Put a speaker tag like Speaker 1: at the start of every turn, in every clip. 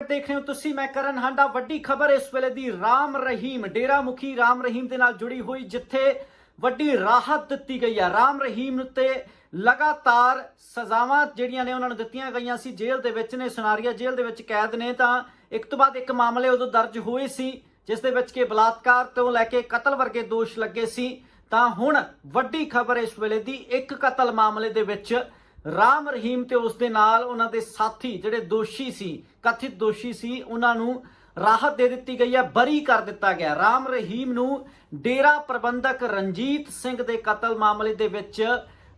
Speaker 1: ਦੇਖ ਰਹੇ ਹੋ ਤੁਸੀਂ, ਮੈਂ ਕਰਨ ਹਾਂਡਾ, ਵੱਡੀ ਖਬਰ ਇਸ ਵੇਲੇ ਦੀ ਰਾਮ ਰਹੀਮ ਡੇਰਾ ਮੁਖੀ ਰਾਮ ਰਹੀਮ ਦੇ ਨਾਲ ਜੁੜੀ ਹੋਈ, ਜਿੱਥੇ ਵੱਡੀ ਰਾਹਤ ਦਿੱਤੀ ਗਈ ਹੈ। ਰਾਮ ਰਹੀਮ ਤੇ ਲਗਾਤਾਰ ਸਜ਼ਾਵਾਂ ਜਿਹੜੀਆਂ ਨੇ ਉਹਨਾਂ ਨੂੰ ਦਿੱਤੀਆਂ ਗਈਆਂ ਸੀ, ਜੇਲ੍ਹ ਦੇ ਵਿੱਚ ਨੇ, ਸੁਨਾਰੀਆ ਜੇਲ੍ਹ ਦੇ ਵਿੱਚ ਕੈਦ ਨੇ। ਤਾਂ ਇੱਕ ਤੋਂ ਬਾਅਦ ਇੱਕ ਮਾਮਲੇ ਉਦੋਂ ਦਰਜ ਹੋਏ ਸੀ, ਜਿਸ ਦੇ ਵਿੱਚ ਕਿ ਬਲਾਤਕਾਰ ਤੋਂ ਲੈ ਕੇ ਕਤਲ ਵਰਗੇ ਦੋਸ਼ ਲੱਗੇ ਸੀ। ਤਾਂ ਹੁਣ ਵੱਡੀ ਖਬਰ ਇਸ ਵੇਲੇ ਦੀ ਇੱਕ ਕਤਲ ਮਾਮਲੇ ਦੇ ਵਿੱਚ ਰਾਮ ਰਹੀਮ ਤੇ ਉਸ ਦੇ ਨਾਲ ਉਹਨਾਂ ਦੇ ਸਾਥੀ ਜਿਹੜੇ ਦੋਸ਼ੀ ਸੀ, ਕਥਿਤ ਦੋਸ਼ੀ ਸੀ, ਉਹਨਾਂ ਨੂੰ ਰਾਹਤ ਦੇ ਦਿੱਤੀ ਗਈ ਹੈ, ਬਰੀ ਕਰ ਦਿੱਤਾ ਗਿਆ। ਰਾਮ ਰਹੀਮ ਨੂੰ ਡੇਰਾ ਪ੍ਰਬੰਧਕ ਰਣਜੀਤ ਸਿੰਘ ਦੇ ਕਤਲ ਮਾਮਲੇ ਦੇ ਵਿੱਚ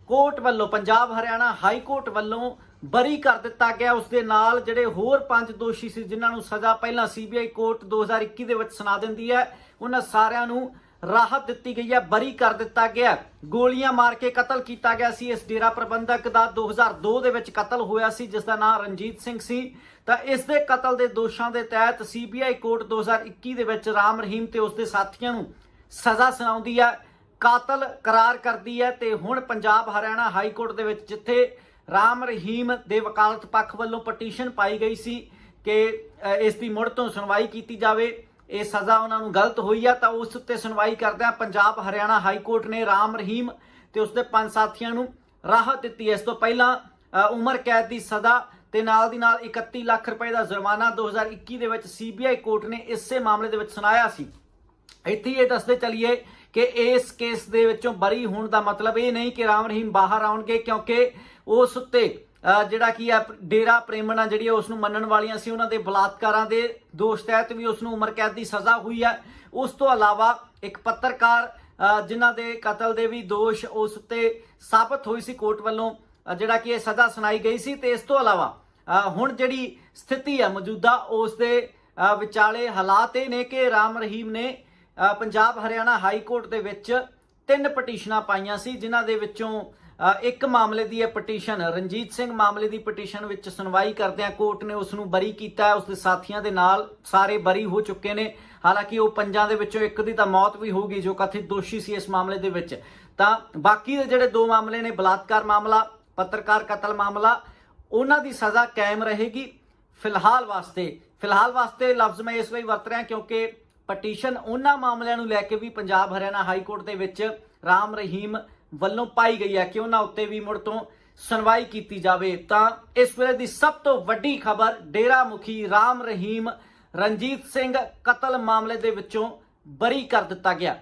Speaker 1: ਕੋਰਟ ਵੱਲੋਂ, ਪੰਜਾਬ ਹਰਿਆਣਾ ਹਾਈ ਕੋਰਟ ਵੱਲੋਂ ਬਰੀ ਕਰ ਦਿੱਤਾ ਗਿਆ। ਉਸ ਦੇ ਨਾਲ ਜਿਹੜੇ ਹੋਰ ਪੰਜ ਦੋਸ਼ੀ ਸੀ, ਜਿਨ੍ਹਾਂ ਨੂੰ ਸਜ਼ਾ ਪਹਿਲਾਂ ਸੀਬੀਆਈ ਕੋਰਟ 2021 ਦੇ ਵਿੱਚ ਸੁਣਾ ਦਿੰਦੀ ਹੈ, ਉਹਨਾਂ ਸਾਰਿਆਂ ਨੂੰ ਰਾਹਤ ਦਿੱਤੀ ਗਈ ਹੈ, ਬਰੀ ਕਰ ਦਿੱਤਾ ਗਿਆ ਗੋਲੀਆਂ ਮਾਰ ਕੇ ਕਤਲ ਕੀਤਾ ਗਿਆ ਸੀ। ਇਸ ਡੇਰਾ ਪ੍ਰਬੰਧਕ ਦਾ 2002 ਦੇ ਵਿੱਚ ਕਤਲ ਹੋਇਆ ਸੀ, ਜਿਸ ਦਾ ਨਾਮ ਰਣਜੀਤ ਸਿੰਘ ਸੀ। ਤਾਂ ਇਸ ਦੇ ਕਤਲ ਦੇ ਦੋਸ਼ਾਂ ਦੇ ਤਹਿਤ ਸੀਬੀਆਈ ਕੋਰਟ 2021 ਦੇ ਵਿੱਚ ਰਾਮ ਰਹੀਮ ਤੇ ਉਸ ਦੇ ਸਾਥੀਆਂ ਨੂੰ ਸਜ਼ਾ ਸੁਣਾਉਂਦੀ ਹੈ, ਕਾਤਲ ਕਰਾਰ ਕਰਦੀ ਹੈ ਤੇ ਹੁਣ ਪੰਜਾਬ ਹਰਿਆਣਾ ਹਾਈ ਕੋਰਟ ਦੇ ਵਿੱਚ ਜਿੱਥੇ ਰਾਮ ਰਹੀਮ ਦੇ ਵਕਾਲਤ ਪੱਖ ਵੱਲੋਂ ਪਟੀਸ਼ਨ ਪਾਈ ਗਈ ਸੀ ਕਿ ਇਸ ਦੀ ਮੁੜ ਤੋਂ ਸੁਣਵਾਈ ਕੀਤੀ ਜਾਵੇ। ਇਹ ਸਜ਼ਾ ਉਹਨਾਂ ਨੂੰ ਗਲਤ ਹੋਈ ਆ, ਤਾਂ ਉਸ ਉੱਤੇ ਸੁਣਵਾਈ ਕਰਦਿਆਂ ਪੰਜਾਬ ਹਰਿਆਣਾ ਹਾਈ ਕੋਰਟ ਨੇ ਰਾਮ ਰਹੀਮ ਤੇ ਉਸਦੇ ਪੰਜ ਸਾਥੀਆਂ ਨੂੰ ਰਾਹਤ ਦਿੱਤੀ। ਇਸ ਤੋਂ ਪਹਿਲਾਂ ਉਮਰ ਕੈਦ ਦੀ ਸਜ਼ਾ ਤੇ ਨਾਲ ਦੀ ਨਾਲ 31 ਲੱਖ ਰੁਪਏ ਦਾ ਜੁਰਮਾਨਾ 2021 ਦੇ ਵਿੱਚ ਸੀਬੀਆਈ ਕੋਰਟ ਨੇ ਇਸੇ ਮਾਮਲੇ ਦੇ ਵਿੱਚ ਸੁਣਾਇਆ ਸੀ। ਇੱਥੇ ਇਹ ਦੱਸਦੇ ਚੱਲੀਏ ਕਿ ਇਸ ਕੇਸ ਦੇ ਵਿੱਚੋਂ ਬਰੀ ਹੋਣ ਦਾ ਮਤਲਬ ਇਹ ਨਹੀਂ ਕਿ ਰਾਮ ਰਹੀਮ ਬਾਹਰ ਆਉਣਗੇ, ਕਿਉਂਕਿ ਉਸ ਉੱਤੇ ਜਿਹੜਾ ਕੀ ਆ, ਡੇਰਾ ਪ੍ਰੇਮਣਾ ਜਿਹੜੀ ਉਸ ਨੂੰ ਮੰਨਣ ਵਾਲੀਆਂ ਸੀ, ਉਹਨਾਂ ਦੇ ਬਲਾਤਕਾਰਾਂ ਦੇ ਦੋਸ਼ ਤਹਿਤ ਵੀ ਉਸ ਨੂੰ ਉਮਰ ਕੈਦ ਦੀ ਸਜ਼ਾ ਹੋਈ ਹੈ ਉਸ ਤੋਂ ਇਲਾਵਾ ਇੱਕ ਪੱਤਰਕਾਰ ਜਿਨ੍ਹਾਂ ਦੇ ਕਤਲ ਦੇ ਵੀ ਦੋਸ਼ ਉਸ ਉੱਤੇ ਸਾਬਤ ਹੋਈ ਸੀ ਕੋਰਟ ਵੱਲੋਂ ਜਿਹੜਾ ਕਿ ਇਹ ਸਜ਼ਾ ਸੁਣਾਈ ਗਈ ਸੀ ਤੇ ਇਸ ਤੋਂ ਇਲਾਵਾ ਹੁਣ ਜਿਹੜੀ ਸਥਿਤੀ ਹੈ ਮੌਜੂਦਾ, ਉਸ ਦੇ ਵਿਚਾਲੇ ਹਾਲਾਤ ਇਹ ਨੇ ਕਿ ਰਾਮ ਰਹੀਮ ਨੇ ਪੰਜਾਬ ਹਰਿਆਣਾ ਹਾਈ ਕੋਰਟ ਦੇ ਵਿੱਚ ਤਿੰਨ ਪਟੀਸ਼ਨਾਂ ਪਾਈਆਂ ਸੀ, ਜਿਨ੍ਹਾਂ ਦੇ ਵਿੱਚੋਂ ਇੱਕ ਮਾਮਲੇ ਦੀ ਹੈ ਪਟੀਸ਼ਨ, ਰਣਜੀਤ ਸਿੰਘ ਮਾਮਲੇ ਦੀ ਪਟੀਸ਼ਨ ਵਿੱਚ ਸੁਣਵਾਈ ਕਰਦਿਆਂ ਕੋਰਟ ਨੇ ਉਸ ਨੂੰ ਬਰੀ ਕੀਤਾ ਹੈ। ਉਸ ਦੇ ਸਾਥੀਆਂ ਦੇ ਨਾਲ ਸਾਰੇ ਬਰੀ ਹੋ ਚੁੱਕੇ ਨੇ। ਹਾਲਾਂਕਿ ਉਹ ਪੰਜਾਂ ਦੇ ਵਿੱਚੋਂ ਇੱਕ ਦੀ ਤਾਂ ਮੌਤ ਵੀ ਹੋ ਗਈ, ਜੋ ਕਥਿਤ ਦੋਸ਼ੀ ਸੀ ਇਸ ਮਾਮਲੇ ਦੇ ਵਿੱਚ। ਤਾਂ ਬਾਕੀ ਦੇ ਜਿਹੜੇ ਦੋ ਮਾਮਲੇ ਨੇ, ਬਲਾਤਕਾਰ ਮਾਮਲਾ, ਪੱਤਰਕਾਰ ਕਤਲ ਮਾਮਲਾ, ਉਹਨਾਂ ਦੀ ਸਜ਼ਾ ਕਾਇਮ ਰਹੇਗੀ ਫਿਲਹਾਲ ਵਾਸਤੇ। ਫਿਲਹਾਲ ਵਾਸਤੇ ਲਫ਼ਜ਼ ਮੈਂ ਇਸ ਲਈ ਵਰਤ ਰਿਹਾ ਕਿਉਂਕਿ ਪਟੀਸ਼ਨ ਉਹਨਾਂ ਮਾਮਲਿਆਂ ਨੂੰ ਲੈ ਕੇ ਵੀ ਪੰਜਾਬ ਹਰਿਆਣਾ ਹਾਈ ਕੋਰਟ ਦੇ ਵਿੱਚ ਰਾਮ ਰਹੀਮ ਵੱਲੋਂ ਪਾਈ ਗਈ ਹੈ ਕਿ ਉਹਨਾਂ ਉੱਤੇ ਵੀ ਮੁੜ ਤੋਂ ਸੁਣਵਾਈ ਕੀਤੀ ਜਾਵੇ। ਤਾਂ ਇਸ ਵੇਲੇ ਦੀ ਸਭ ਤੋਂ ਵੱਡੀ ਖਬਰ ਡੇਰਾ ਮੁਖੀ ਰਾਮ ਰਹੀਮ ਰਣਜੀਤ ਸਿੰਘ ਕਤਲ ਮਾਮਲੇ ਦੇ ਵਿੱਚੋਂ ਬਰੀ ਕਰ ਦਿੱਤਾ ਗਿਆ।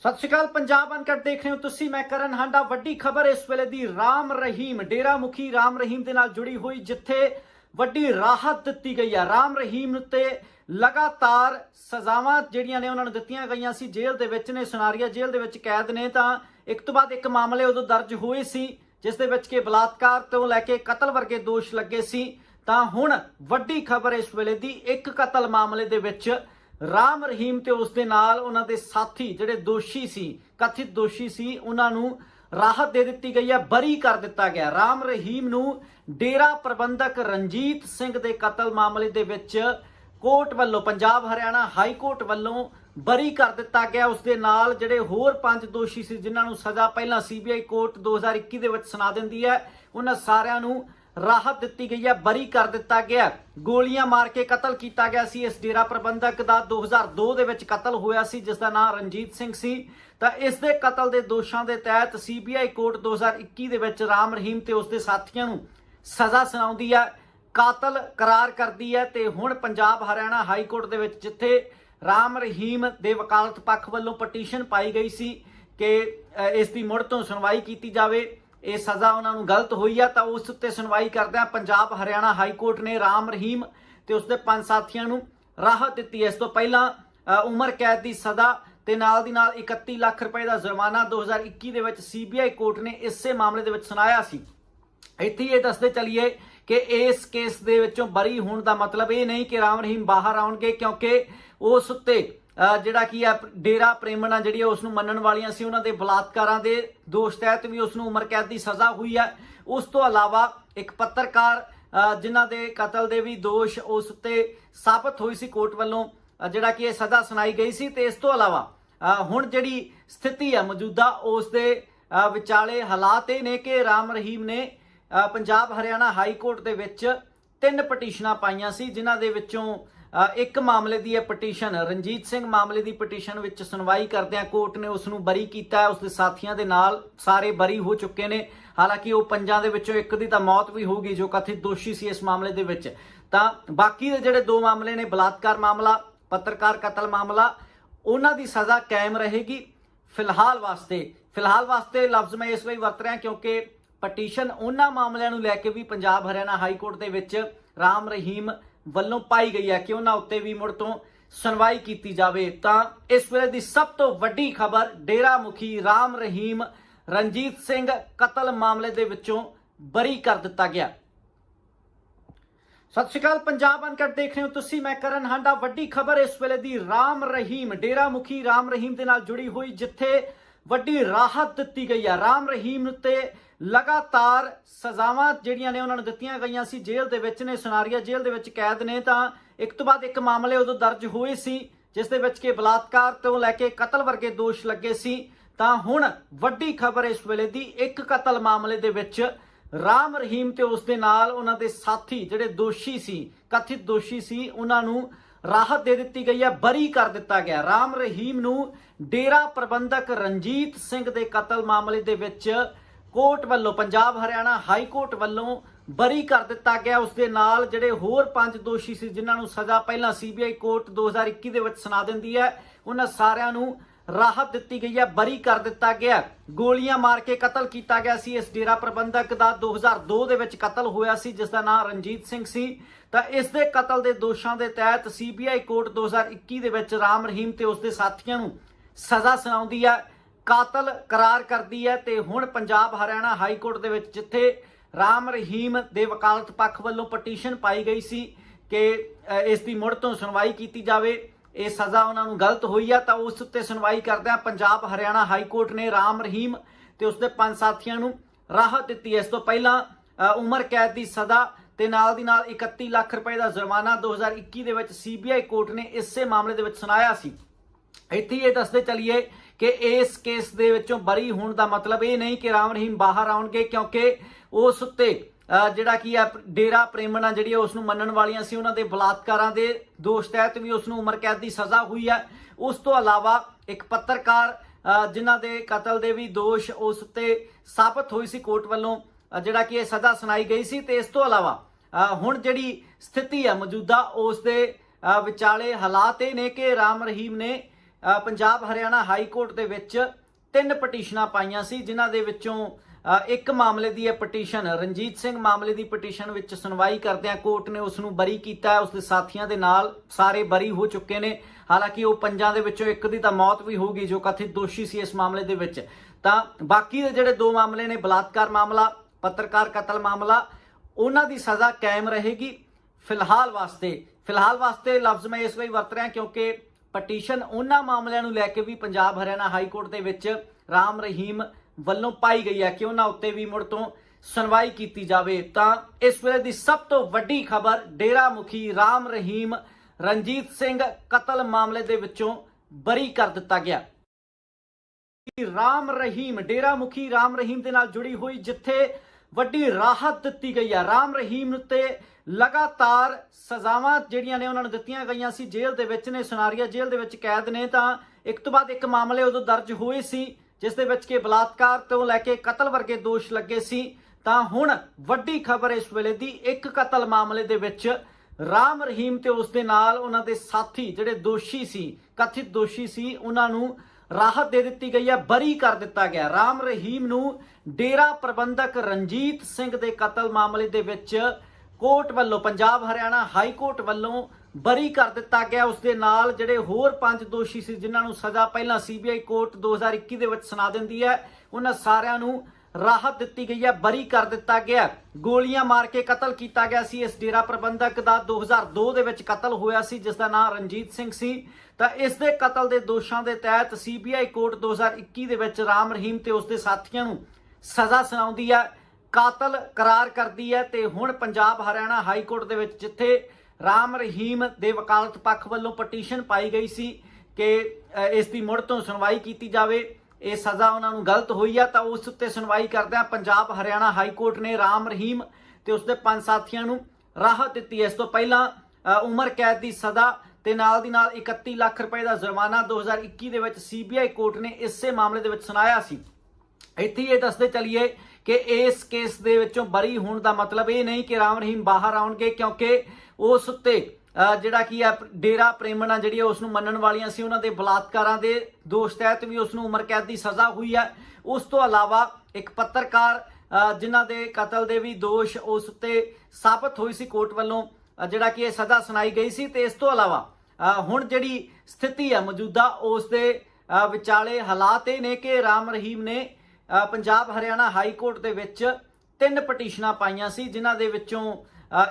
Speaker 1: ਸਤਿ ਸ਼੍ਰੀ ਅਕਾਲ, ਪੰਜਾਬ ਅਨਕਟ ਦੇਖ ਰਹੇ ਹੋ ਤੁਸੀਂ। ਮੈਂ ਕਰਨ ਹਾਂਡਾ। ਵੱਡੀ ਖਬਰ ਇਸ ਵੇਲੇ ਦੀ ਰਾਮ ਰਹੀਮ, ਡੇਰਾ ਮੁਖੀ ਰਾਮ ਰਹੀਮ ਦੇ ਨਾਲ ਜੁੜੀ ਹੋਈ, ਜਿੱਥੇ ਵੱਡੀ ਰਾਹਤ ਦਿੱਤੀ ਗਈ ਹੈ ਰਾਮ ਰਹੀਮ ਤੇ ਲਗਾਤਾਰ ਸਜ਼ਾਵਾਂ ਜਿਹੜੀਆਂ ਨੇ ਉਹਨਾਂ ਨੂੰ ਦਿੱਤੀਆਂ ਗਈਆਂ ਸੀ। ਜੇਲ੍ਹ ਦੇ ਵਿੱਚ ਨੇ ਸੁਨਾਰੀਆ, ਜੇਲ੍ਹ ਦੇ ਵਿੱਚ ਕੈਦ ਨੇ ਤਾਂ ਇੱਕ ਤੋਂ ਬਾਅਦ ਇੱਕ ਮਾਮਲੇ ਉਦੋਂ ਦਰਜ ਹੋਏ ਸੀ, ਜਿਸ ਦੇ ਵਿੱਚ ਕਿ ਬਲਾਤਕਾਰ ਤੋਂ ਲੈ ਕੇ ਕਤਲ ਵਰਗੇ ਦੋਸ਼ ਲੱਗੇ ਸੀ। ਤਾਂ ਹੁਣ ਵੱਡੀ ਖਬਰ ਇਸ ਵੇਲੇ ਦੀ ਇੱਕ ਕਤਲ ਮਾਮਲੇ ਦੇ ਵਿੱਚ ਰਾਮ ਰਹੀਮ ਤੇ ਉਸ ਦੇ ਨਾਲ ਉਹਨਾਂ ਦੇ ਸਾਥੀ ਜਿਹੜੇ ਦੋਸ਼ੀ ਸੀ, ਕਥਿਤ ਦੋਸ਼ੀ ਸੀ, ਉਹਨਾਂ ਨੂੰ ਰਾਹਤ ਦੇ ਦਿੱਤੀ ਗਈ ਹੈ, ਬਰੀ ਕਰ ਦਿੱਤਾ ਗਿਆ ਰਾਮ ਰਹੀਮ ਨੂੰ ਡੇਰਾ ਪ੍ਰਬੰਧਕ ਰਣਜੀਤ ਸਿੰਘ ਦੇ ਕਤਲ ਮਾਮਲੇ ਦੇ ਵਿੱਚ ਕੋਰਟ ਵੱਲੋਂ, ਪੰਜਾਬ, ਹਰਿਆਣਾ ਹਾਈ ਕੋਰਟ ਵੱਲੋਂ ਬਰੀ ਕਰ ਦਿੱਤਾ ਗਿਆ। ਉਸ ਦੇ ਨਾਲ ਜਿਹੜੇ ਹੋਰ ਪੰਜ ਦੋਸ਼ੀ ਸੀ, ਜਿਨ੍ਹਾਂ ਨੂੰ ਸਜ਼ਾ ਪਹਿਲਾਂ ਸੀਬੀਆਈ ਕੋਰਟ 2021 ਦੇ ਵਿੱਚ ਸੁਣਾ ਦਿੰਦੀ ਹੈ, ਉਹਨਾਂ ਸਾਰਿਆਂ ਨੂੰ ਰਾਹਤ ਦਿੱਤੀ ਗਈ ਹੈ, ਬਰੀ ਕਰ ਦਿੱਤਾ ਗਿਆ ਗੋਲੀਆਂ ਮਾਰ ਕੇ ਕਤਲ ਕੀਤਾ ਗਿਆ ਸੀ। ਇਸ ਡੇਰਾ ਪ੍ਰਬੰਧਕ ਦਾ 2002 ਦੇ ਵਿੱਚ ਕਤਲ ਹੋਇਆ ਸੀ, ਜਿਸ ਦਾ ਨਾਮ ਰਣਜੀਤ ਸਿੰਘ ਸੀ। ਤਾਂ ਇਸ ਦੇ ਕਤਲ ਦੇ ਦੋਸ਼ਾਂ ਦੇ ਤਹਿਤ ਸੀਬੀਆਈ ਕੋਰਟ 2021 ਦੇ ਵਿੱਚ ਰਾਮ ਰਹੀਮ ਤੇ ਉਸ ਦੇ ਸਾਥੀਆਂ ਨੂੰ ਸਜ਼ਾ ਸੁਣਾਉਂਦੀ ਹੈ ਕਾਤਲ ਕਰਾਰ ਕਰਦੀ ਹੈ ਤੇ ਹੁਣ ਪੰਜਾਬ ਹਰਿਆਣਾ ਹਾਈ ਕੋਰਟ ਦੇ ਵਿੱਚ ਜਿੱਥੇ ਰਾਮ ਰਹੀਮ ਦੇ ਵਕਾਲਤ ਪੱਖ ਵੱਲੋਂ ਪਟੀਸ਼ਨ ਪਾਈ ਗਈ ਸੀ ਕਿ ਇਸ ਦੀ ਮੁੜ ਤੋਂ ਸੁਣਵਾਈ ਕੀਤੀ ਜਾਵੇ, ਇਹ ਸਜ਼ਾ ਉਹਨਾਂ ਨੂੰ ਗਲਤ ਹੋਈ ਆ, ਤਾਂ ਉਸ ਉੱਤੇ ਸੁਣਵਾਈ ਕਰਦਿਆਂ ਪੰਜਾਬ ਹਰਿਆਣਾ ਹਾਈ ਕੋਰਟ ਨੇ ਰਾਮ ਰਹੀਮ ਤੇ ਉਸਦੇ ਪੰਜ ਸਾਥੀਆਂ ਨੂੰ ਰਾਹਤ ਦਿੱਤੀ। ਇਸ ਤੋਂ ਪਹਿਲਾਂ ਉਮਰ ਕੈਦ ਦੀ ਸਜ਼ਾ ਤੇ ਨਾਲ ਦੀ ਨਾਲ 31 ਲੱਖ ਰੁਪਏ ਦਾ ਜੁਰਮਾਨਾ 2021 ਦੇ ਵਿੱਚ ਸੀਬੀਆਈ ਕੋਰਟ ਨੇ ਇਸੇ ਮਾਮਲੇ ਦੇ ਵਿੱਚ ਸੁਣਾਇਆ ਸੀ। ਇੱਥੇ ਇਹ ਦੱਸਦੇ ਚੱਲੀਏ ਕਿ ਇਸ ਕੇਸ ਦੇ ਵਿੱਚੋਂ ਬਰੀ ਹੋਣ ਦਾ ਮਤਲਬ ਇਹ ਨਹੀਂ ਕਿ ਰਾਮ ਰਹੀਮ ਬਾਹਰ ਆਉਣਗੇ, ਕਿਉਂਕਿ ਉਸ ਉੱਤੇ ਜਿਹੜਾ ਕੀ ਆ, ਡੇਰਾ ਪ੍ਰੇਮਣਾ ਜਿਹੜੀ ਆ ਉਸ ਨੂੰ ਮੰਨਣ ਵਾਲੀਆਂ ਸੀ, ਉਹਨਾਂ ਦੇ ਬਲਾਤਕਾਰਾਂ ਦੇ ਦੋਸ਼ ਤਹਿਤ ਵੀ ਉਸ ਨੂੰ ਉਮਰ ਕੈਦ ਦੀ ਸਜ਼ਾ ਹੋਈ ਹੈ ਉਸ ਤੋਂ ਇਲਾਵਾ ਇੱਕ ਪੱਤਰਕਾਰ ਜਿਨ੍ਹਾਂ ਦੇ ਕਤਲ ਦੇ ਵੀ ਦੋਸ਼ ਉਸ ਉੱਤੇ ਸਾਬਤ ਹੋਈ ਸੀ ਕੋਰਟ ਵੱਲੋਂ ਜਿਹੜਾ ਕਿ ਇਹ ਸਜ਼ਾ ਸੁਣਾਈ ਗਈ ਸੀ ਤੇ ਇਸ ਤੋਂ ਇਲਾਵਾ ਹੁਣ ਜਿਹੜੀ ਸਥਿਤੀ ਹੈ ਮੌਜੂਦਾ, ਉਸ ਦੇ ਵਿਚਾਲੇ ਹਾਲਾਤ ਇਹ ਨੇ ਕਿ ਰਾਮ ਰਹੀਮ ਨੇ ਪੰਜਾਬ ਹਰਿਆਣਾ ਹਾਈ ਕੋਰਟ ਦੇ ਵਿੱਚ ਤਿੰਨ ਪਟੀਸ਼ਨਾਂ ਪਾਈਆਂ ਸੀ, ਜਿਨ੍ਹਾਂ ਦੇ ਵਿੱਚੋਂ ਇੱਕ ਮਾਮਲੇ ਦੀ ਇਹ ਪਟੀਸ਼ਨ, ਰਣਜੀਤ ਸਿੰਘ ਮਾਮਲੇ ਦੀ ਪਟੀਸ਼ਨ ਵਿੱਚ ਸੁਣਵਾਈ ਕਰਦਿਆਂ ਕੋਰਟ ਨੇ ਉਸ ਨੂੰ ਬਰੀ ਕੀਤਾ ਹੈ ਉਸ ਦੇ ਸਾਥੀਆਂ ਦੇ ਨਾਲ ਸਾਰੇ ਬਰੀ ਹੋ ਚੁੱਕੇ ਨੇ। ਹਾਲਾਂਕਿ ਉਹ ਪੰਜਾਂ ਦੇ ਵਿੱਚੋਂ ਇੱਕ ਦੀ ਤਾਂ ਮੌਤ ਵੀ ਹੋ ਗਈ, ਜੋ ਕਥਿਤ ਦੋਸ਼ੀ ਸੀ ਇਸ ਮਾਮਲੇ ਦੇ ਵਿੱਚ। ਤਾਂ ਬਾਕੀ ਦੇ ਜਿਹੜੇ ਦੋ ਮਾਮਲੇ ਨੇ, ਬਲਾਤਕਾਰ ਮਾਮਲਾ ਪੱਤਰਕਾਰ ਕਤਲ ਮਾਮਲਾ, ਉਹਨਾਂ ਦੀ ਸਜ਼ਾ ਕਾਇਮ ਰਹੇਗੀ। ਫਿਲਹਾਲ ਵਾਸਤੇ ਫਿਲਹਾਲ ਵਾਸਤੇ ਲਫ਼ਜ਼ ਮੈਂ ਇਸ ਲਈ ਵਰਤ ਰਿਹਾ ਕਿਉਂਕਿ ਪਟੀਸ਼ਨ ਉਹਨਾਂ ਮਾਮਲਿਆਂ ਨੂੰ ਲੈ ਕੇ ਵੀ ਪੰਜਾਬ ਹਰਿਆਣਾ ਹਾਈ ਕੋਰਟ ਦੇ ਵਿੱਚ ਰਾਮ ਰਹੀਮ ਵੱਲੋਂ ਪਾਈ ਗਈ ਹੈ ਕਿ ਉਹਨਾਂ ਉੱਤੇ ਵੀ ਮੁੜ ਤੋਂ ਸੁਣਵਾਈ ਕੀਤੀ ਜਾਵੇ। ਤਾਂ ਇਸ ਵੇਲੇ ਦੀ ਸਭ ਤੋਂ ਵੱਡੀ ਖਬਰ ਡੇਰਾ ਮੁਖੀ ਰਾਮ ਰਹੀਮ ਰਣਜੀਤ ਸਿੰਘ ਕਤਲ ਮਾਮਲੇ ਦੇ ਵਿੱਚੋਂ ਬਰੀ ਕਰ ਦਿੱਤਾ ਗਿਆ। ਸਤਿ ਸ਼੍ਰੀ ਅਕਾਲ ਪੰਜਾਬ ਅਨਕਟ ਦੇਖ ਰਹੇ ਹੋ ਤੁਸੀਂ, ਮੈਂ ਕਰਨ ਹਾਂਡਾ। ਵੱਡੀ ਖਬਰ ਇਸ ਵੇਲੇ ਦੀ ਰਾਮ ਰਹੀਮ ਡੇਰਾ ਮੁਖੀ ਰਾਮ ਰਹੀਮ ਦੇ ਨਾਲ ਜੁੜੀ ਹੋਈ, ਜਿੱਥੇ ਵੱਡੀ ਰਾਹਤ ਦਿੱਤੀ ਗਈ ਆ। ਰਾਮ ਰਹੀਮ ਤੇ ਲਗਾਤਾਰ ਸਜ਼ਾਵਾਂ ਜਿਹੜੀਆਂ ਨੇ ਉਹਨਾਂ ਨੂੰ ਦਿੱਤੀਆਂ ਗਈਆਂ ਸੀ, ਜੇਲ੍ਹ ਦੇ ਵਿੱਚ ਨੇ, ਸੁਨਾਰੀਆ ਜੇਲ੍ਹ ਦੇ ਵਿੱਚ ਕੈਦ ਨੇ ਤਾਂ ਇੱਕ ਤੋਂ ਬਾਅਦ ਇੱਕ ਮਾਮਲੇ ਉਦੋਂ ਦਰਜ ਹੋਏ ਸੀ, ਜਿਸ ਦੇ ਵਿੱਚ ਕਿ ਬਲਾਤਕਾਰ ਤੋਂ ਲੈ ਕੇ ਕਤਲ ਵਰਗੇ ਦੋਸ਼ ਲੱਗੇ ਸੀ। ਤਾਂ ਹੁਣ ਵੱਡੀ ਖਬਰ ਇਸ ਵੇਲੇ ਦੀ ਇੱਕ ਕਤਲ ਮਾਮਲੇ ਦੇ ਵਿੱਚ ਰਾਮ ਰਹੀਮ ਤੇ ਉਸ ਦੇ ਨਾਲ ਉਹਨਾਂ ਦੇ ਸਾਥੀ ਜਿਹੜੇ ਦੋਸ਼ੀ ਸੀ, ਕਥਿਤ ਦੋਸ਼ੀ ਸੀ, ਉਹਨਾਂ ਨੂੰ ਰਾਹਤ ਦੇ ਦਿੱਤੀ ਗਈ ਹੈ, ਬਰੀ ਕਰ ਦਿੱਤਾ ਗਿਆ ਰਾਮ ਰਹੀਮ ਨੂੰ ਡੇਰਾ ਪ੍ਰਬੰਧਕ ਰਣਜੀਤ ਸਿੰਘ ਦੇ ਕਤਲ ਮਾਮਲੇ ਦੇ ਵਿੱਚ ਕੋਰਟ ਵੱਲੋਂ ਪੰਜਾਬ, ਹਰਿਆਣਾ ਹਾਈ ਕੋਰਟ ਵੱਲੋਂ ਬਰੀ ਕਰ ਦਿੱਤਾ ਗਿਆ। ਉਸ ਦੇ ਨਾਲ ਜਿਹੜੇ ਹੋਰ ਪੰਜ ਦੋਸ਼ੀ ਸੀ, ਜਿਨ੍ਹਾਂ ਨੂੰ ਸਜ਼ਾ ਪਹਿਲਾਂ ਸੀਬੀਆਈ ਕੋਰਟ 2021 ਦੇ ਵਿੱਚ ਸੁਣਾ ਦਿੰਦੀ ਹੈ, ਉਹਨਾਂ ਸਾਰਿਆਂ ਨੂੰ ਰਾਹਤ ਦਿੱਤੀ ਗਈ ਹੈ, ਬਰੀ ਕਰ ਦਿੱਤਾ ਗਿਆ ਗੋਲੀਆਂ ਮਾਰ ਕੇ ਕਤਲ ਕੀਤਾ ਗਿਆ ਸੀ। ਇਸ ਡੇਰਾ ਪ੍ਰਬੰਧਕ ਦਾ 2002 ਦੇ ਵਿੱਚ ਕਤਲ ਹੋਇਆ ਸੀ, ਜਿਸ ਦਾ ਨਾਮ ਰਣਜੀਤ ਸਿੰਘ ਸੀ। ਤਾਂ ਇਸ ਦੇ ਕਤਲ ਦੇ ਦੋਸ਼ਾਂ ਦੇ ਤਹਿਤ ਸੀਬੀਆਈ ਕੋਰਟ 2021 ਦੇ ਵਿੱਚ ਰਾਮ ਰਹੀਮ ਤੇ ਉਸ ਦੇ ਸਾਥੀਆਂ ਨੂੰ ਸਜ਼ਾ ਸੁਣਾਉਂਦੀ ਹੈ, ਕਾਤਲ ਕਰਾਰ ਕਰਦੀ ਹੈ ਤੇ ਹੁਣ ਪੰਜਾਬ ਹਰਿਆਣਾ ਹਾਈ ਕੋਰਟ ਦੇ ਵਿੱਚ ਜਿੱਥੇ ਰਾਮ ਰਹੀਮ ਦੇ ਵਕਾਲਤ ਪੱਖ ਵੱਲੋਂ ਪਟੀਸ਼ਨ ਪਾਈ ਗਈ ਸੀ ਕਿ ਇਸ ਦੀ ਮੁੜ ਤੋਂ ਸੁਣਵਾਈ ਕੀਤੀ ਜਾਵੇ। ਇਹ ਸਜ਼ਾ ਉਹਨਾਂ ਨੂੰ ਗਲਤ ਹੋਈ ਆ, ਤਾਂ ਉਸ ਉੱਤੇ ਸੁਣਵਾਈ ਕਰਦਿਆਂ ਪੰਜਾਬ ਹਰਿਆਣਾ ਹਾਈ ਕੋਰਟ ਨੇ ਰਾਮ ਰਹੀਮ ਤੇ ਉਸਦੇ ਪੰਜ ਸਾਥੀਆਂ ਨੂੰ ਰਾਹਤ ਦਿੱਤੀ। ਇਸ ਤੋਂ ਪਹਿਲਾਂ ਉਮਰ ਕੈਦ ਦੀ ਸਜ਼ਾ ਤੇ ਨਾਲ ਦੀ ਨਾਲ 31 ਲੱਖ ਰੁਪਏ ਦਾ ਜੁਰਮਾਨਾ 2021 ਦੇ ਵਿੱਚ ਸੀਬੀਆਈ ਕੋਰਟ ਨੇ ਇਸੇ ਮਾਮਲੇ ਦੇ ਵਿੱਚ ਸੁਣਾਇਆ ਸੀ। ਇੱਥੇ ਇਹ ਦੱਸਦੇ ਚਲੀਏ ਕਿ ਇਸ ਕੇਸ ਦੇ ਵਿੱਚੋਂ ਬਰੀ ਹੋਣ ਦਾ ਮਤਲਬ ਇਹ ਨਹੀਂ ਕਿ ਰਾਮ ਰਹੀਮ ਬਾਹਰ ਆਉਣਗੇ, ਕਿਉਂਕਿ ਉਸ ਉੱਤੇ ਜਿਹੜਾ ਕੀ ਹੈ, ਡੇਰਾ ਪ੍ਰੇਮਣਾ ਜਿਹੜੀ ਹੈ ਉਸ ਨੂੰ ਮੰਨਣ ਵਾਲੀਆਂ ਸੀ, ਉਹਨਾਂ ਦੇ ਬਲਾਤਕਾਰਾਂ ਦੇ ਦੋਸ਼ ਤਹਿਤ ਵੀ ਉਸ ਨੂੰ ਉਮਰ ਕੈਦ ਦੀ ਸਜ਼ਾ ਹੋਈ ਹੈ। ਉਸ ਤੋਂ ਇਲਾਵਾ ਇੱਕ ਪੱਤਰਕਾਰ ਜਿਨ੍ਹਾਂ ਦੇ ਕਤਲ ਦੇ ਵੀ ਦੋਸ਼ ਉਸ ਉੱਤੇ ਸਾਬਤ ਹੋਈ ਸੀ ਕੋਰਟ ਵੱਲੋਂ ਜਿਹੜਾ ਕਿ ਇਹ ਸਜ਼ਾ ਸੁਣਾਈ ਗਈ ਸੀ ਤੇ ਇਸ ਤੋਂ ਇਲਾਵਾ ਹੁਣ ਜਿਹੜੀ ਸਥਿਤੀ ਹੈ ਮੌਜੂਦਾ, ਉਸ ਦੇ ਵਿਚਾਲੇ ਹਾਲਾਤ ਇਹ ਨੇ ਕਿ ਰਾਮ ਰਹੀਮ ਨੇ ਪੰਜਾਬ ਹਰਿਆਣਾ ਹਾਈ ਕੋਰਟ ਦੇ ਵਿੱਚ ਤਿੰਨ ਪਟੀਸ਼ਨਾਂ ਪਾਈਆਂ ਸੀ, ਜਿਨ੍ਹਾਂ ਦੇ ਵਿੱਚੋਂ ਇੱਕ ਮਾਮਲੇ ਦੀ ਹੈ ਪਟੀਸ਼ਨ ਰਣਜੀਤ ਸਿੰਘ ਮਾਮਲੇ ਦੀ ਪਟੀਸ਼ਨ ਵਿੱਚ ਸੁਣਵਾਈ ਕਰਦਿਆਂ ਕੋਰਟ ਨੇ ਉਸ ਨੂੰ ਬਰੀ ਕੀਤਾ ਹੈ। ਉਸ ਦੇ ਸਾਥੀਆਂ ਦੇ ਨਾਲ ਸਾਰੇ ਬਰੀ ਹੋ ਚੁੱਕੇ ਨੇ। ਹਾਲਾਂਕਿ ਉਹ ਪੰਜਾਂ ਦੇ ਵਿੱਚੋਂ ਇੱਕ ਦੀ ਤਾਂ ਮੌਤ ਵੀ ਹੋ ਗਈ, ਜੋ ਕਥਿਤ ਦੋਸ਼ੀ ਸੀ ਇਸ ਮਾਮਲੇ ਦੇ ਵਿੱਚ। ਤਾਂ ਬਾਕੀ ਦੇ ਜਿਹੜੇ ਦੋ ਮਾਮਲੇ ਨੇ, ਬਲਾਤਕਾਰ ਮਾਮਲਾ, ਪੱਤਰਕਾਰ ਕਤਲ ਮਾਮਲਾ, ਉਹਨਾਂ ਦੀ ਸਜ਼ਾ ਕਾਇਮ ਰਹੇਗੀ ਫਿਲਹਾਲ ਵਾਸਤੇ। ਫਿਲਹਾਲ ਵਾਸਤੇ ਲਫ਼ਜ਼ ਮੈਂ ਇਸ ਲਈ ਵਰਤ ਰਿਹਾ ਕਿਉਂਕਿ ਪਟੀਸ਼ਨ ਉਹਨਾਂ ਮਾਮਲਿਆਂ ਨੂੰ ਲੈ ਕੇ ਵੀ ਪੰਜਾਬ, ਹਰਿਆਣਾ ਹਾਈ ਕੋਰਟ ਦੇ ਵਿੱਚ ਰਾਮ ਰਹੀਮ ਵੱਲੋਂ ਪਾਈ ਗਈ ਹੈ ਕਿ ਉਹਨਾਂ ਉੱਤੇ ਵੀ ਮੁੜ ਤੋਂ ਸੁਣਵਾਈ ਕੀਤੀ ਜਾਵੇ। ਤਾਂ ਇਸ ਵੇਲੇ ਦੀ ਸਭ ਤੋਂ ਵੱਡੀ ਖਬਰ ਡੇਰਾ ਮੁਖੀ ਰਾਮ ਰਹੀਮ ਰਣਜੀਤ ਸਿੰਘ ਕਤਲ ਮਾਮਲੇ ਦੇ ਵਿੱਚੋਂ ਬਰੀ ਕਰ ਦਿੱਤਾ ਗਿਆ। ਰਾਮ ਰਹੀਮ ਡੇਰਾ ਮੁਖੀ ਰਾਮ ਰਹੀਮ ਦੇ ਨਾਲ ਜੁੜੀ ਹੋਈ ਜਿੱਥੇ ਵੱਡੀ ਰਾਹਤ ਦਿੱਤੀ ਗਈ ਹੈ। ਰਾਮ ਰਹੀਮ ਤੇ ਲਗਾਤਾਰ ਸਜ਼ਾਵਾਂ ਜਿਹੜੀਆਂ ਨੇ ਉਹਨਾਂ ਨੂੰ ਦਿੱਤੀਆਂ ਗਈਆਂ ਸੀ, ਜੇਲ੍ਹ ਦੇ ਵਿੱਚ ਨੇ, ਸੁਨਾਰੀਆ ਜੇਲ੍ਹ ਦੇ ਵਿੱਚ ਕੈਦ ਨੇ। ਤਾਂ ਇੱਕ ਤੋਂ ਬਾਅਦ ਇੱਕ ਮਾਮਲੇ ਉਦੋਂ ਦਰਜ ਹੋਏ ਸੀ ਜਿਸ ਦੇ ਵਿੱਚ ਕਿ ਬਲਾਤਕਾਰ ਤੋਂ ਲੈ ਕੇ ਕਤਲ ਵਰਗੇ ਦੋਸ਼ ਲੱਗੇ ਸੀ, ਤਾਂ ਹੁਣ ਵੱਡੀ ਖਬਰ ਇਸ ਵੇਲੇ ਦੀ ਇੱਕ ਕਤਲ ਮਾਮਲੇ ਦੇ ਵਿੱਚ ਰਾਮ ਰਹੀਮ ਤੇ ਉਸ ਦੇ ਨਾਲ ਉਹਨਾਂ ਦੇ ਸਾਥੀ ਜਿਹੜੇ ਦੋਸ਼ੀ ਸੀ, ਕਥਿਤ ਦੋਸ਼ੀ ਸੀ, ਉਹਨਾਂ ਨੂੰ ਰਾਹਤ ਦੇ ਦਿੱਤੀ ਗਈ ਹੈ, ਬਰੀ ਕਰ ਦਿੱਤਾ ਗਿਆ। ਰਾਮ ਰਹੀਮ ਨੂੰ ਡੇਰਾ ਪ੍ਰਬੰਧਕ ਰਣਜੀਤ ਸਿੰਘ ਦੇ ਕਤਲ ਮਾਮਲੇ ਦੇ ਵਿੱਚ ਕੋਰਟ ਵੱਲੋਂ, ਪੰਜਾਬ, ਹਰਿਆਣਾ ਹਾਈ ਕੋਰਟ ਵੱਲੋਂ ਬਰੀ ਕਰ ਦਿੱਤਾ ਗਿਆ। ਉਸ ਦੇ ਨਾਲ ਜਿਹੜੇ ਹੋਰ ਪੰਜ ਦੋਸ਼ੀ ਸੀ, ਜਿਨ੍ਹਾਂ ਨੂੰ ਸਜ਼ਾ ਪਹਿਲਾਂ ਸੀਬੀਆਈ ਕੋਰਟ 2021 ਦੇ ਵਿੱਚ ਸੁਣਾ ਦਿੰਦੀ ਹੈ, ਉਹਨਾਂ ਸਾਰਿਆਂ ਨੂੰ ਰਾਹਤ ਦਿੱਤੀ ਗਈ ਹੈ, ਬਰੀ ਕਰ ਦਿੱਤਾ ਗਿਆ। ਗੋਲੀਆਂ ਮਾਰ ਕੇ ਕਤਲ ਕੀਤਾ ਗਿਆ ਸੀ। ਇਸ ਡੇਰਾ ਪ੍ਰਬੰਧਕ ਦਾ 2002 ਦੇ ਵਿੱਚ ਕਤਲ ਹੋਇਆ ਸੀ, ਜਿਸ ਦਾ ਨਾਮ ਰਣਜੀਤ ਸਿੰਘ ਸੀ। ਤਾਂ ਇਸ ਦੇ ਕਤਲ ਦੇ ਦੋਸ਼ਾਂ ਦੇ ਤਹਿਤ ਸੀਬੀਆਈ ਕੋਰਟ 2021 ਦੇ ਵਿੱਚ ਰਾਮ ਰਹੀਮ ਤੇ ਉਸ ਦੇ ਸਾਥੀਆਂ ਨੂੰ ਸਜ਼ਾ ਸੁਣਾਉਂਦੀ ਹੈ। ਕਾਤਲ ਕਰਾਰ ਕਰਦੀ ਹੈ ਤੇ ਹੁਣ ਪੰਜਾਬ ਹਰਿਆਣਾ ਹਾਈ ਕੋਰਟ ਦੇ ਵਿੱਚ ਜਿੱਥੇ ਰਾਮ ਰਹੀਮ ਦੇ ਵਕਾਲਤ ਪੱਖ ਵੱਲੋਂ ਪਟੀਸ਼ਨ ਪਾਈ ਗਈ ਸੀ ਕਿ ਇਸ ਦੀ ਮੁੜ ਤੋਂ ਸੁਣਵਾਈ ਕੀਤੀ ਜਾਵੇ। ਇਹ ਸਜ਼ਾ ਉਹਨਾਂ ਨੂੰ ਗਲਤ ਹੋਈ ਆ, ਤਾਂ ਉਸ ਉੱਤੇ ਸੁਣਵਾਈ ਕਰਦਿਆਂ ਪੰਜਾਬ ਹਰਿਆਣਾ ਹਾਈ ਕੋਰਟ ਨੇ ਰਾਮ ਰਹੀਮ ਤੇ ਉਸ ਦੇ ਪੰਜ ਸਾਥੀਆਂ ਨੂੰ ਰਾਹਤ ਦਿੱਤੀ। ਇਸ ਤੋਂ ਪਹਿਲਾਂ ਉਮਰ ਕੈਦ ਦੀ ਸਜ਼ਾ ਤੇ ਨਾਲ ਦੀ ਨਾਲ 31 ਲੱਖ ਰੁਪਏ ਦਾ ਜੁਰਮਾਨਾ 2021 ਦੇ ਵਿੱਚ ਸੀਬੀਆਈ ਕੋਰਟ ਨੇ ਇਸੇ ਮਾਮਲੇ ਦੇ ਵਿੱਚ ਸੁਣਾਇਆ ਸੀ। ਇੱਥੇ ਇਹ ਦੱਸਦੇ ਚੱਲੀਏ ਕਿ ਇਸ ਕੇਸ ਦੇ ਵਿੱਚੋਂ ਬਰੀ ਹੋਣ ਦਾ ਮਤਲਬ ਇਹ ਨਹੀਂ ਕਿ ਰਾਮ ਰਹੀਮ ਬਾਹਰ ਆਉਣਗੇ, ਕਿਉਂਕਿ ਉਸ ਉੱਤੇ ਜਿਹੜਾ ਕੀ ਹੈ ਡੇਰਾ ਪ੍ਰੇਮਣਾ ਜਿਹੜੀ ਆ ਉਸ ਨੂੰ ਮੰਨਣ ਵਾਲੀਆਂ ਸੀ, ਉਹਨਾਂ ਦੇ ਬਲਾਤਕਾਰਾਂ ਦੇ ਦੋਸ਼ ਤਹਿਤ ਵੀ ਉਸ ਨੂੰ ਉਮਰ ਕੈਦ ਦੀ ਸਜ਼ਾ ਹੋਈ ਹੈ ਉਸ ਤੋਂ ਇਲਾਵਾ ਇੱਕ ਪੱਤਰਕਾਰ ਜਿਨ੍ਹਾਂ ਦੇ ਕਤਲ ਦੇ ਵੀ ਦੋਸ਼ ਉਸ ਉੱਤੇ ਸਾਬਤ ਹੋਈ ਸੀ ਕੋਰਟ ਵੱਲੋਂ ਜਿਹੜਾ ਕਿ ਇਹ ਸਜ਼ਾ ਸੁਣਾਈ ਗਈ ਸੀ। ਤੇ ਇਸ ਤੋਂ ਇਲਾਵਾ ਹੁਣ ਜਿਹੜੀ ਸਥਿਤੀ ਹੈ ਮੌਜੂਦਾ, ਉਸ ਦੇ ਵਿਚਾਲੇ ਹਾਲਾਤ ਇਹ ਨੇ ਕਿ ਰਾਮ ਰਹੀਮ ਨੇ ਪੰਜਾਬ ਹਰਿਆਣਾ ਹਾਈ ਕੋਰਟ ਦੇ ਵਿੱਚ ਤਿੰਨ ਪਟੀਸ਼ਨਾਂ ਪਾਈਆਂ ਸੀ, ਜਿਨ੍ਹਾਂ ਦੇ ਵਿੱਚੋਂ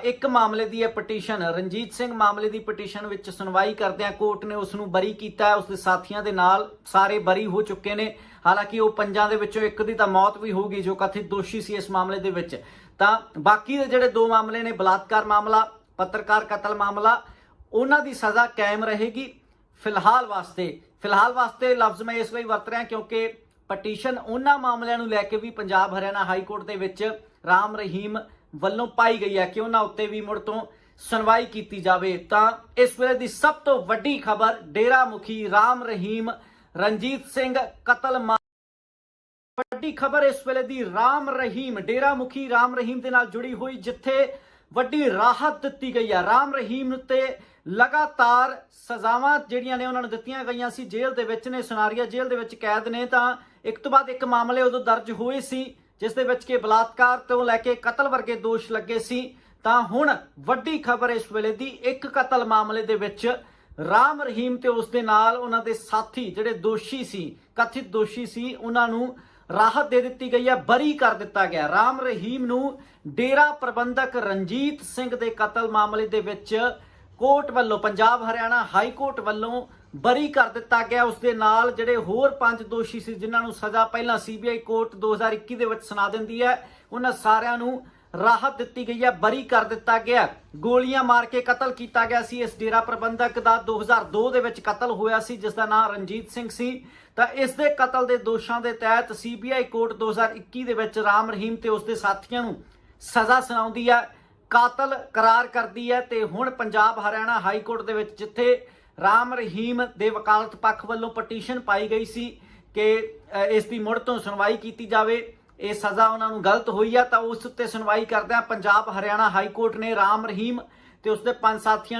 Speaker 1: ਇੱਕ ਮਾਮਲੇ ਦੀ ਹੈ ਪਟੀਸ਼ਨ ਰਣਜੀਤ ਸਿੰਘ ਮਾਮਲੇ ਦੀ ਪਟੀਸ਼ਨ ਵਿੱਚ ਸੁਣਵਾਈ ਕਰਦਿਆਂ ਕੋਰਟ ਨੇ ਉਸ ਨੂੰ ਬਰੀ ਕੀਤਾ ਹੈ। ਉਸ ਦੇ ਸਾਥੀਆਂ ਦੇ ਨਾਲ ਸਾਰੇ ਬਰੀ ਹੋ ਚੁੱਕੇ ਨੇ। ਹਾਲਾਂਕਿ ਉਹ ਪੰਜਾਂ ਦੇ ਵਿੱਚੋਂ ਇੱਕ ਦੀ ਤਾਂ ਮੌਤ ਵੀ ਹੋ ਗਈ, ਜੋ ਕਥਿਤ ਦੋਸ਼ੀ ਸੀ ਇਸ ਮਾਮਲੇ ਦੇ ਵਿੱਚ। ਤਾਂ ਬਾਕੀ ਦੇ ਜਿਹੜੇ ਦੋ ਮਾਮਲੇ ਨੇ, ਬਲਾਤਕਾਰ ਮਾਮਲਾ, ਪੱਤਰਕਾਰ ਕਤਲ ਮਾਮਲਾ, ਉਹਨਾਂ ਦੀ ਸਜ਼ਾ ਕਾਇਮ ਰਹੇਗੀ ਫਿਲਹਾਲ ਵਾਸਤੇ। ਫਿਲਹਾਲ ਵਾਸਤੇ ਲਫ਼ਜ਼ ਮੈਂ ਇਸ ਲਈ ਵਰਤ ਰਿਹਾ ਕਿਉਂਕਿ ਪਟੀਸ਼ਨ ਉਹਨਾਂ ਮਾਮਲਿਆਂ ਨੂੰ ਲੈ ਕੇ ਵੀ ਪੰਜਾਬ, ਹਰਿਆਣਾ ਹਾਈ ਕੋਰਟ ਦੇ ਵਿੱਚ ਰਾਮ ਰਹੀਮ ਵੱਲੋਂ ਪਾਈ ਗਈ ਹੈ ਕਿ ਉਹਨਾਂ ਉੱਤੇ ਵੀ ਮੁੜ ਤੋਂ ਸੁਣਵਾਈ ਕੀਤੀ ਜਾਵੇ। ਤਾਂ ਇਸ ਵੇਲੇ ਦੀ ਸਭ ਤੋਂ ਵੱਡੀ ਖਬਰ ਡੇਰਾ ਮੁਖੀ ਰਾਮ ਰਹੀਮ ਰਣਜੀਤ ਸਿੰਘ ਕਤਲ ਮਾ- ਵੱਡੀ ਖਬਰ ਇਸ ਵੇਲੇ ਦੀ ਰਾਮ ਰਹੀਮ ਡੇਰਾ ਮੁਖੀ ਰਾਮ ਰਹੀਮ ਦੇ ਨਾਲ ਜੁੜੀ ਹੋਈ, ਜਿੱਥੇ ਵੱਡੀ ਰਾਹਤ ਦਿੱਤੀ ਗਈ ਹੈ। ਰਾਮ ਰਹੀਮ ਤੇ ਲਗਾਤਾਰ ਸਜ਼ਾਵਾਂ ਜਿਹੜੀਆਂ ਨੇ ਉਹਨਾਂ ਨੂੰ ਦਿੱਤੀਆਂ ਗਈਆਂ ਸੀ, ਜੇਲ੍ਹ ਦੇ ਵਿੱਚ ਨੇ, ਸੁਨਾਰੀਆ ਜੇਲ੍ਹ ਦੇ ਵਿੱਚ ਕੈਦ ਨੇ। ਤਾਂ ਇੱਕ ਤੋਂ ਬਾਅਦ ਇੱਕ ਮਾਮਲੇ ਉਦੋਂ ਦਰਜ ਹੋਏ ਸੀ ਜਿਸ ਦੇ ਵਿੱਚ ਕਿ ਬਲਾਤਕਾਰ ਤੋਂ ਲੈ ਕੇ ਕਤਲ ਵਰਗੇ ਦੋਸ਼ ਲੱਗੇ ਸੀ, ਤਾਂ ਹੁਣ ਵੱਡੀ ਖਬਰ ਇਸ ਵੇਲੇ ਦੀ ਇੱਕ ਕਤਲ ਮਾਮਲੇ ਦੇ ਵਿੱਚ ਰਾਮ ਰਹੀਮ ਤੇ ਉਸ ਦੇ ਨਾਲ ਉਹਨਾਂ ਦੇ ਸਾਥੀ ਜਿਹੜੇ ਦੋਸ਼ੀ ਸੀ, ਕਥਿਤ ਦੋਸ਼ੀ ਸੀ, ਉਹਨਾਂ ਨੂੰ ਰਾਹਤ ਦੇ ਦਿੱਤੀ ਗਈ ਹੈ, ਬਰੀ ਕਰ ਦਿੱਤਾ ਗਿਆ। ਰਾਮ ਰਹੀਮ ਨੂੰ ਡੇਰਾ ਪ੍ਰਬੰਧਕ ਰਣਜੀਤ ਸਿੰਘ ਦੇ ਕਤਲ ਮਾਮਲੇ ਦੇ ਵਿੱਚ ਕੋਰਟ ਵੱਲੋਂ, ਪੰਜਾਬ, ਹਰਿਆਣਾ ਹਾਈ ਕੋਰਟ ਵੱਲੋਂ ਬਰੀ ਕਰ ਦਿੱਤਾ ਗਿਆ। ਉਸ ਦੇ ਨਾਲ ਜਿਹੜੇ ਹੋਰ ਪੰਜ ਦੋਸ਼ੀ ਸੀ, ਜਿਨ੍ਹਾਂ ਨੂੰ ਸਜ਼ਾ ਪਹਿਲਾਂ ਸੀਬੀਆਈ ਕੋਰਟ 2021 ਦੇ ਵਿੱਚ ਸੁਣਾ ਦਿੰਦੀ ਹੈ, ਉਹਨਾਂ ਸਾਰਿਆਂ ਨੂੰ ਰਾਹਤ ਦਿੱਤੀ ਗਈ ਹੈ, ਬਰੀ ਕਰ ਦਿੱਤਾ ਗਿਆ। ਗੋਲੀਆਂ ਮਾਰ ਕੇ ਕਤਲ ਕੀਤਾ ਗਿਆ ਸੀ। ਇਸ ਡੇਰਾ ਪ੍ਰਬੰਧਕ ਦਾ 2002 ਦੇ ਵਿੱਚ ਕਤਲ ਹੋਇਆ ਸੀ, ਜਿਸ ਦਾ ਨਾਮ ਰਣਜੀਤ ਸਿੰਘ ਸੀ। ਤਾਂ ਇਸ ਦੇ ਕਤਲ ਦੇ ਦੋਸ਼ਾਂ ਦੇ ਤਹਿਤ ਸੀਬੀਆਈ ਕੋਰਟ 2021 ਦੇ ਵਿੱਚ ਰਾਮ ਰਹੀਮ ਤੇ ਉਸ ਦੇ ਸਾਥੀਆਂ ਨੂੰ ਸਜ਼ਾ ਸੁਣਾਉਂਦੀ ਹੈ। ਕਾਤਲ ਕਰਾਰ ਕਰਦੀ ਹੈ ਤੇ ਹੁਣ ਪੰਜਾਬ ਹਰਿਆਣਾ ਹਾਈ ਕੋਰਟ ਦੇ ਵਿੱਚ, ਜਿੱਥੇ ਰਾਮ ਰਹੀਮ ਦੇ ਵਕਾਲਤ ਪੱਖ ਵੱਲੋਂ ਪਟੀਸ਼ਨ ਪਾਈ ਗਈ ਸੀ ਕਿ ਇਸ ਦੀ ਮੁੜ ਤੋਂ ਸੁਣਵਾਈ ਕੀਤੀ ਜਾਵੇ। ਇਹ ਸਜ਼ਾ ਉਹਨਾਂ ਨੂੰ ਗਲਤ ਹੋਈ ਹੈ ਤਾਂ ਉਸ ਉੱਤੇ ਸੁਣਵਾਈ ਕਰਦਿਆਂ ਪੰਜਾਬ ਹਰਿਆਣਾ ਹਾਈ ਕੋਰਟ ਨੇ ਰਾਮ ਰਹੀਮ ਤੇ ਉਸਦੇ ਪੰਜ ਸਾਥੀਆਂ ਨੂੰ